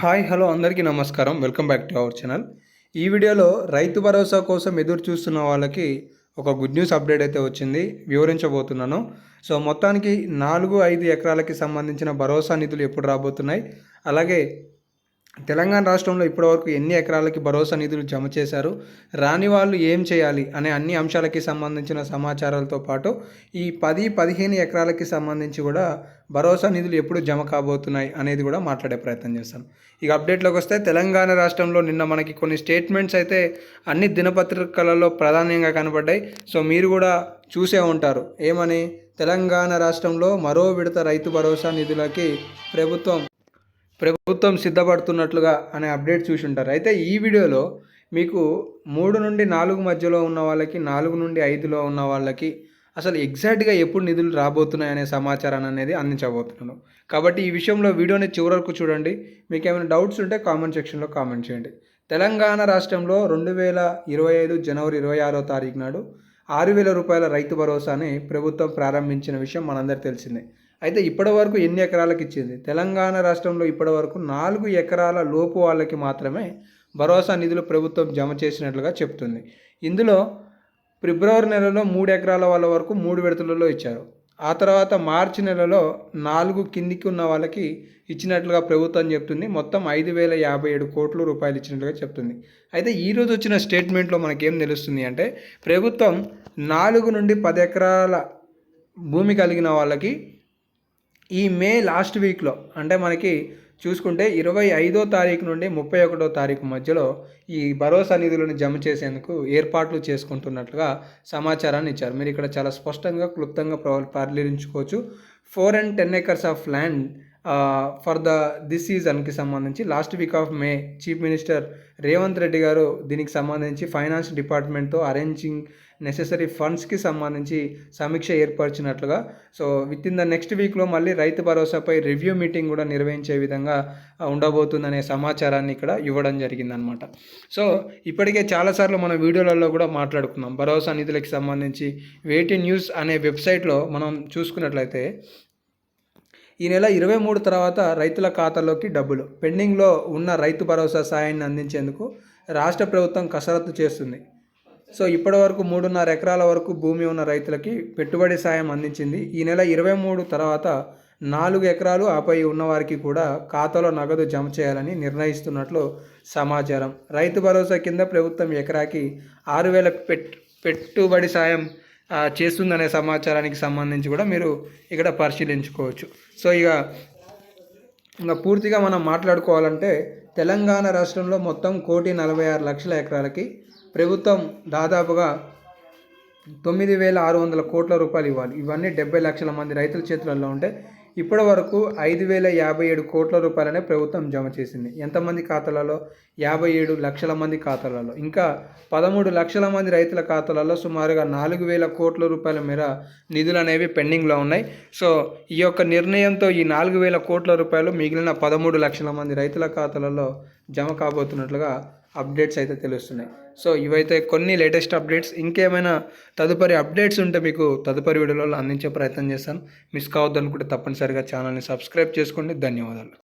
Hi hello అందరికీ నమస్కారం. Welcome back to our channel. ఈ వీడియోలో రైతు భరోసా కోసం ఎదురు చూస్తున్న వాళ్ళకి ఒక గుడ్ న్యూస్ అప్డేట్ అయితే వచ్చింది. వివరించబోతున్నాను. సో మొత్తానికి నాలుగు ఐదు ఎకరాలకి సంబంధించిన భరోసా నిధులు ఎప్పుడు రాబోతున్నాయి? అలాగే తెలంగాణ రాష్ట్రంలో ఇప్పటివరకు ఎన్ని ఎకరాలకి భరోసా నిధులు జమ చేశారు? రాని వాళ్ళు ఏం చేయాలి? అనే అన్ని అంశాలకి సంబంధించిన సమాచారాలతో పాటు ఈ పది పదిహేను ఎకరాలకి సంబంధించి కూడా భరోసా నిధులు ఎప్పుడు జమ కాబోతున్నాయి అనేది కూడా మాట్లాడే ప్రయత్నం చేస్తాను ఇక అప్డేట్లోకి వస్తే తెలంగాణ రాష్ట్రంలో నిన్న మనకి కొన్ని స్టేట్మెంట్స్ అయితే అన్ని దినపత్రికలలో ప్రధానంగా కనబడ్డాయి. సో మీరు కూడా చూసే ఉంటారు. ఏమని? తెలంగాణ రాష్ట్రంలో మరో విడత రైతు భరోసా నిధులకి ప్రభుత్వం ప్రభుత్వం సిద్ధపడుతున్నట్లుగా అనే అప్డేట్ చూసి ఉంటారు అయితే ఈ వీడియోలో మీకు మూడు నుండి నాలుగు మధ్యలో ఉన్న వాళ్ళకి నాలుగు నుండి ఐదులో ఉన్న వాళ్ళకి అసలు ఎగ్జాక్ట్గా ఎప్పుడు నిధులు రాబోతున్నాయి అనే సమాచారాన్ని అనేది అందించబోతున్నాను. కాబట్టి ఈ విషయంలో వీడియోని చివరకు చూడండి. మీకు ఏమైనా డౌట్స్ ఉంటే కామెంట్ సెక్షన్లో కామెంట్ చేయండి. తెలంగాణ రాష్ట్రంలో రెండు వేల ఇరవై ఐదు జనవరి ఇరవై ఆరో తారీఖు నాడు ఆరు వేల రూపాయల రైతు భరోసాని ప్రభుత్వం ప్రారంభించిన విషయం మనందరికీ తెలిసిందే. అయితే ఇప్పటివరకు ఎన్ని ఎకరాలకు ఇచ్చింది? తెలంగాణ రాష్ట్రంలో ఇప్పటి వరకు నాలుగు ఎకరాల లోపు వాళ్ళకి మాత్రమే భరోసా నిధులు ప్రభుత్వం జమ చేసినట్లుగా చెప్తుంది. ఇందులో ఫిబ్రవరి నెలలో మూడు ఎకరాల వాళ్ళ వరకు మూడు విడతలలో ఇచ్చారు. ఆ తర్వాత మార్చి నెలలో నాలుగు కిందికి ఉన్న వాళ్ళకి ఇచ్చినట్లుగా ప్రభుత్వం చెప్తుంది. మొత్తం ఐదు వేల యాభై ఏడు కోట్ల రూపాయలు ఇచ్చినట్లుగా చెప్తుంది. అయితే ఈరోజు వచ్చిన స్టేట్మెంట్లో మనకేం తెలుస్తుంది అంటే ప్రభుత్వం నాలుగు నుండి పది ఎకరాల భూమి కలిగిన వాళ్ళకి ఈ మే లాస్ట్ వీక్లో అంటే మనకి చూసుకుంటే ఇరవై ఐదో తారీఖు నుండి ముప్పై ఒకటో తారీఖు మధ్యలో ఈ భరోసా నిధులను జమ చేసేందుకు ఏర్పాట్లు చేసుకుంటున్నట్లుగా సమాచారాన్ని ఇచ్చారు. మీరు ఇక్కడ చాలా స్పష్టంగా క్లుప్తంగా పరిశీలించుకోవచ్చు. Four and ten acres of land for the this సీజన్కి సంబంధించి last week of May chief minister Revanth Reddy గారు దీనికి సంబంధించి ఫైనాన్స్ డిపార్ట్మెంట్తో అరేంజింగ్ నెససరీ ఫండ్స్కి సంబంధించి సమీక్ష ఏర్పరిచినట్లుగా. So with in the next వీక్లో మళ్ళీ రైతు భరోసాపై రివ్యూ మీటింగ్ కూడా నిర్వహించే విధంగా ఉండబోతుందనే సమాచారాన్ని ఇక్కడ ఇవ్వడం జరిగిందనమాట. సో ఇప్పటికే చాలాసార్లు మన వీడియోలలో కూడా మాట్లాడుకున్నాం. భరోసా నిధులకి సంబంధించి వేటి న్యూస్ అనే వెబ్సైట్లో మనం చూసుకున్నట్లయితే ఈ నెల ఇరవై మూడు తర్వాత రైతుల ఖాతాలోకి డబ్బులు పెండింగ్లో ఉన్న రైతు భరోసా సాయాన్ని అందించేందుకు రాష్ట్ర ప్రభుత్వం కసరత్తు చేస్తుంది. సో ఇప్పటి వరకు మూడున్నర ఎకరాల వరకు భూమి ఉన్న రైతులకి పెట్టుబడి సాయం అందించింది. ఈ నెల ఇరవై మూడు తర్వాత నాలుగు ఎకరాలు ఆపై ఉన్నవారికి కూడా ఖాతాలో నగదు జమ చేయాలని నిర్ణయిస్తున్నట్లు సమాచారం. రైతు భరోసా కింద ప్రభుత్వం ఎకరాకి ఆరు వేల పెట్టుబడి సాయం చేస్తుందనే సమాచారానికి సంబంధించి కూడా మీరు ఇక్కడ పరిశీలించుకోవచ్చు. సో ఇక ఇంకా పూర్తిగా మనం మాట్లాడుకోవాలంటే తెలంగాణ రాష్ట్రంలో మొత్తం కోటి నలభై ఆరు లక్షల ఎకరాలకి ప్రభుత్వం దాదాపుగా తొమ్మిది వేల ఆరు వందల కోట్ల రూపాయలు ఇవ్వాలి. ఇవన్నీ డెబ్బై లక్షల మంది రైతుల చేతులలో ఉంటే ఇప్పటి వరకు ఐదు వేల యాభై ఏడు కోట్ల రూపాయలనే ప్రభుత్వం జమ చేసింది. ఎంతమంది ఖాతాలలో? యాభై ఏడు లక్షల మంది ఖాతాలలో. ఇంకా పదమూడు లక్షల మంది రైతుల ఖాతాలలో సుమారుగా నాలుగు వేల కోట్ల రూపాయల మేర నిధులు అనేవి పెండింగ్లో ఉన్నాయి. సో ఈ యొక్క నిర్ణయంతో ఈ నాలుగు వేల కోట్ల రూపాయలు మిగిలిన పదమూడు లక్షల మంది రైతుల ఖాతాలలో జమ కాబోతున్నట్లుగా అప్డేట్స్ అయితే తెలుస్తున్నాయి. సో ఇవైతే కొన్ని లేటెస్ట్ అప్డేట్స్. ఇంకేమైనా తదుపరి అప్డేట్స్ ఉంటే మీకు తదుపరి వీడియోలలో అందించే ప్రయత్నం చేస్తాను. మిస్ కావద్దు అనుకుంటే తప్పనిసరిగా ఛానల్ని సబ్స్క్రైబ్ చేసుకోండి. ధన్యవాదాలు.